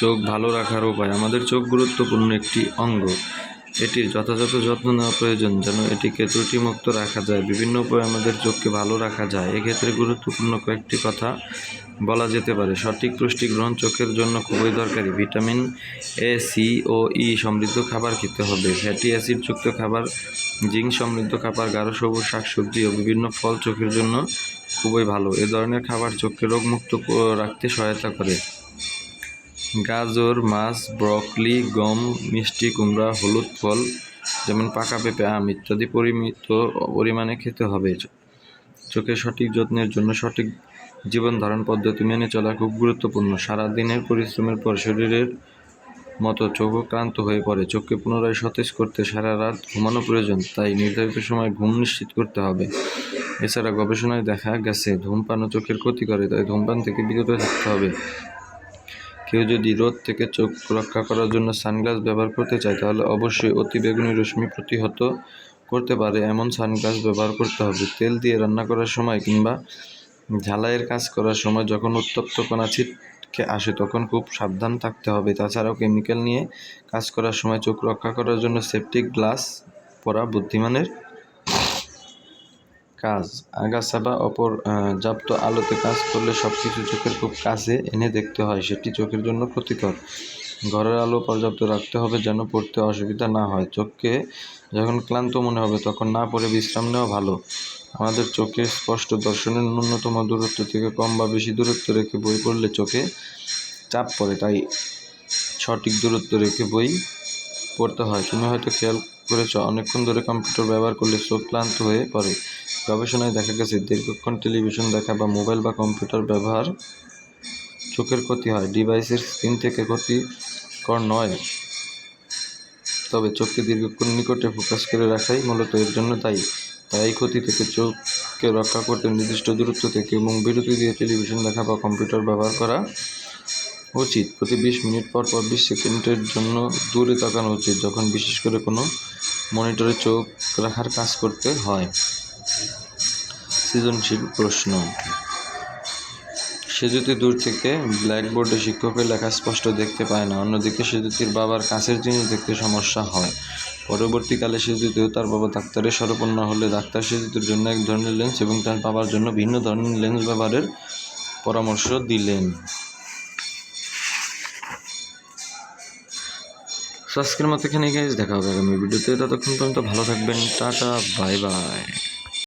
চোখ ভালো রাখার উপায়। আমাদের চোখ গুরুত্বপূর্ণ একটি অঙ্গ। এটির যথাযথ যত্ন নেওয়া প্রয়োজন যেন এটিকে ত্রুটিমুক্ত রাখা যায়। বিভিন্ন উপায়ে আমাদের চোখকে ভালো রাখা যায়। এক্ষেত্রে গুরুত্বপূর্ণ কয়েকটি কথা বলা যেতে পারে। সঠিক পুষ্টি গ্রহণ চোখের জন্য খুবই দরকারি। ভিটামিন এ, সি ও ই সমৃদ্ধ খাবার খেতে হবে। ফ্যাটি অ্যাসিডযুক্ত খাবার, জিঙ্ক সমৃদ্ধ খাবার, গাঢ় সবুজ শাকসবজি ও বিভিন্ন ফল চোখের জন্য খুবই ভালো। এ ধরনের খাবার চোখকে রোগমুক্ত রাখতে সহায়তা করে। গাজর, মাছ, ব্রকলি, গম, মিষ্টি, কুমড়া, হলুদ, ফল, যেমন পাকা পেঁপে, আম ইত্যাদি পরিমিত পরিমাণে খেতে হবে। চোখের সঠিক যত্নের জন্য সঠিক জীবন ধারণ পদ্ধতি মেনে চলা খুব গুরুত্বপূর্ণ। সারা দিনের পরিশ্রমের পর শরীরের মতো চোখও ক্লান্ত হয়ে পড়ে। চোখকে পুনরায় সতেজ করতে সারা রাত ঘুমানো প্রয়োজন, তাই নির্ধারিত সময় ঘুম নিশ্চিত করতে হবে। এছাড়া গবেষণায় দেখা গেছে, ধূমপানও চোখের ক্ষতি করে, তাই ধূমপান থেকে বিরত থাকতে হবে। কেউ যদি রোদ থেকে চোখ রক্ষা করার জন্য সানগ্লাস ব্যবহার করতে চায়, তাহলে অবশ্যই অতি বেগুনি রশ্মি প্রতিহত করতে পারে। এমন সানগ্লাস ব্যবহার করতে হবে। তেল দিয়ে রান্না করার সময় কিংবা ঝালাইয়ের কাজ করার সময় যখন উত্তপ্ত কণা ছিটকে আসে, তখন খুব সাবধান থাকতে হবে। তাছাড়াও কেমিক্যাল নিয়ে কাজ করার সময় চোখ রক্ষা করার জন্য সেপটিক গ্লাস পরা বুদ্ধিমানের কাজ। আগাছা বা অপর জাপ্ত আলোতে কাজ করলে সব কিছু চোখের খুব কাছে এনে দেখতে হয়, সেটি চোখের জন্য ক্ষতিকর। ঘরের আলো পর্যাপ্ত রাখতে হবে যেন পড়তে অসুবিধা না হয়। চোখকে যখন ক্লান্ত মনে হবে, তখন না পড়ে বিশ্রাম নেওয়া ভালো। আমাদের চোখে স্পষ্ট দর্শনের ন্যূনতম দূরত্ব থেকে কম বা বেশি দূরত্ব রেখে বই পড়লে চোখে চাপ পড়ে, তাই সঠিক দূরত্ব রেখে বই পড়তে হয়। তুমি হয়তো খেয়াল করেছ, অনেকক্ষণ ধরে কম্পিউটার ব্যবহার করলে চোখ ক্লান্ত হয়ে পড়ে। গবেষণায় দেখা গেছে, দীর্ঘক্ষণ টেলিভিশন দেখা বা মোবাইল বা কম্পিউটার ব্যবহার চোখের ক্ষতি হয়, ডিভাইসের স্ক্রিন থেকে ক্ষতিকর নয়। তবে চোখকে দীর্ঘক্ষণ নিকটে ফোকাস করে রাখাই মূলত এর জন্য দায়ী। তাই এই ক্ষতি থেকে চোখকে রক্ষা করতে নির্দিষ্ট দূরত্ব থেকে এবং বিরতি দিয়ে টেলিভিশন দেখা বা কম্পিউটার ব্যবহার করা উচিত। প্রতি বিশ মিনিট পর পর বিশ সেকেন্ডের জন্য দূরে তাকানো উচিত, যখন বিশেষ করে কোনো মনিটরে চোখ রাখার কাজ করতে হয়। সৃজনশীল প্রশ্ন। সেজুতি দূর থেকে ব্ল্যাকবোর্ডে শিক্ষকের লেখা স্পষ্ট দেখতে পায় না। অন্যদিকে সেজুতির বাবার কাছের জিনিস দেখতে সমস্যা হয়। পরবর্তীকালে সেজুতিও তার বাবা ডাক্তারের শরণাপন্ন হলে ডাক্তার সেজুতির জন্য এক ধরনের লেন্স এবং তার বাবার জন্য ভিন্ন ধরনের লেন্স ব্যবহারের পরামর্শ দিলেন। আজকের মতো এখানে গাইজ দেখা হবে আগামী ভিডিওতে। ততক্ষণ পর্যন্ত ভালো থাকবেন। Tata, bye bye.